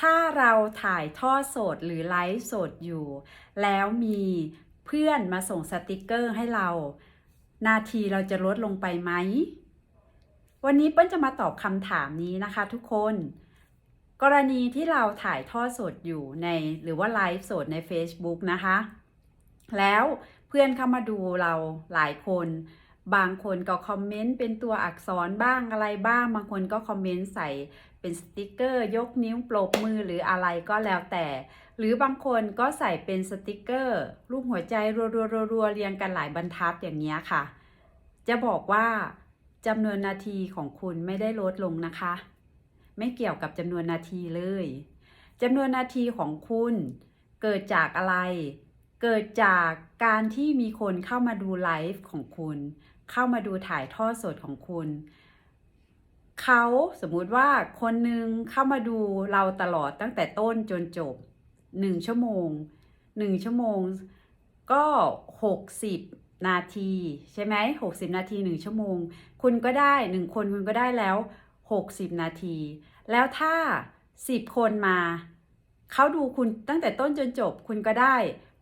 ถ้าเราถ่ายทอดสดหรือไลฟ์สดอยู่ แล้วมีเพื่อนมาส่งสติกเกอร์ให้เรา นาทีเราจะลดลงไปไหม วันนี้เปิ้ลจะมาตอบคำถามนี้นะคะทุกคน กรณีที่เราถ่ายทอดสดอยู่ในหรือว่าไลฟ์สดใน Facebook นะคะ แล้วเพื่อนเข้ามาดูเราหลายคน บางคนก็คอมเมนต์เป็นตัวอักษรบ้างอะไรบ้าง บางคนก็คอมเมนต์ใส่เป็นสติกเกอร์ยกนิ้วปรบมือหรืออะไรก็แล้วแต่ หรือบางคนก็ใส่เป็นสติกเกอร์รูปหัวใจรัวๆๆเรียงกันหลายบรรทัดอย่างเงี้ค่ะ จะบอกว่าจำนวนนาทีของคุณไม่ได้ลดลงนะคะ ไม่เกี่ยวกับจำนวนนาทีเลยจำนวนนาทีของคุณเกิดจากอะไร เกิดจากการที่มีคนเข้ามาดูไลฟ์ของคุณ เข้ามาดูถ่ายทอดสดของคุณ เขาสมมุติว่าคนหนึ่งเข้ามาดูเราตลอดตั้งแต่ต้นจนจบหนึ่งชั่วโมงหนึ่งชั่วโมงก็หกสิบนาทีใช่ไหมหกสิบนาทีหนึ่งชั่วโมง คุณก็ได้หนึ่งคนคุณก็ได้แล้วหกสิบนาที แล้วถ้าสิบคนมา เขาดูคุณตั้งแต่ต้นจนจบคุณก็ได้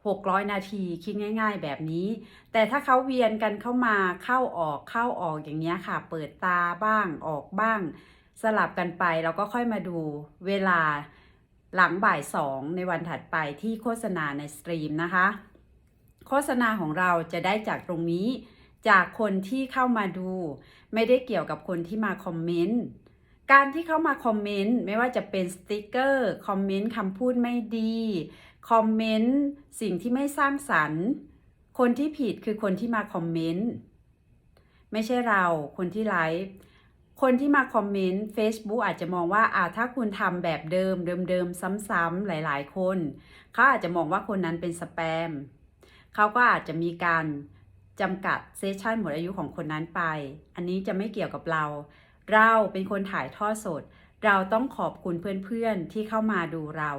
600 นาทีคิดง่าย ๆ แบบนี้ แต่ถ้าเขาเวียนกันเข้ามาเข้าออกเข้าออกอย่างเงี้ยค่ะ เปิดตาบ้างออกบ้าง สลับกันไปเราก็ค่อยมาดูเวลาหลังบ่ายสองในวันถัดไปที่โฆษณาในสตรีมนะคะ โฆษณาของเราจะได้จากตรงนี้ จากคนที่เข้ามาดู ไม่ได้เกี่ยวกับคนที่มาคอมเมนต์การที่เข้ามาคอมเมนต์ไม่ว่าจะเป็นสติกเกอร์คอมเมนต์คำพูดไม่ดี คอมเมนต์สิ่งที่ไม่สร้างสรรค์ คนที่ผิดคือคนที่มาคอมเมนต์ไม่ใช่เราคนที่ไลฟ์คนที่มาคอมเมนต์ Facebook อาจจะมองว่าอ่าถ้าคุณทำแบบเดิมเดิมๆซ้ำๆหลายๆ คนเขาอาจจะมองว่าคนนั้นเป็นสแปมเขาก็อาจจะมีการจำกัดเซสชันหมดอายุของคนนั้นไป อันนี้จะไม่เกี่ยวกับเรา เราเป็นคนถ่ายทอดสด เราต้องขอบคุณเพื่อนๆที่เข้ามาดูเรา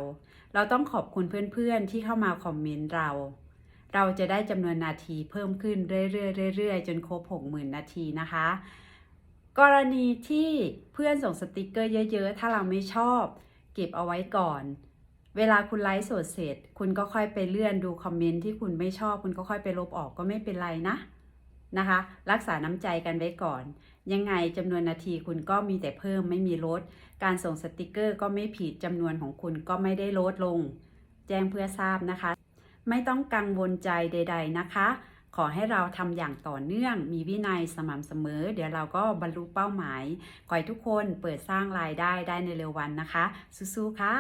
เราต้องขอบคุณเพื่อนๆที่เข้ามาคอมเมนต์เรา เราจะได้จำนวนนาทีเพิ่มขึ้นเรื่อยๆเรื่อยๆจนครบ 60,000 นาทีนะคะ กรณีที่เพื่อนส่งสติกเกอร์เยอะๆ ถ้าเราไม่ชอบ เก็บเอาไว้ก่อน เวลาคุณไลฟ์สดเสร็จ คุณก็ค่อยไปเลื่อนดูคอมเมนต์ที่คุณไม่ชอบ คุณก็ค่อยไปลบออกก็ไม่เป็นไรนะ นะคะ รักษาน้ำใจกันไว้ก่อน ยังไงจำนวนนาทีคุณก็มีแต่เพิ่มไม่มีลด การส่งสติกเกอร์ก็ไม่ผิดจำนวนของคุณก็ไม่ได้ลดลง แจ้งเพื่อทราบนะคะ ไม่ต้องกังวลใจใด ๆนะคะ ขอให้เราทำอย่างต่อเนื่อง มีวินัยสม่ำเสมอ เดี๋ยวเราก็บรรลุเป้าหมาย ขอให้ทุกคนเปิดสร้างรายได้ได้ในเร็ววันนะคะ สู้ๆค่ะ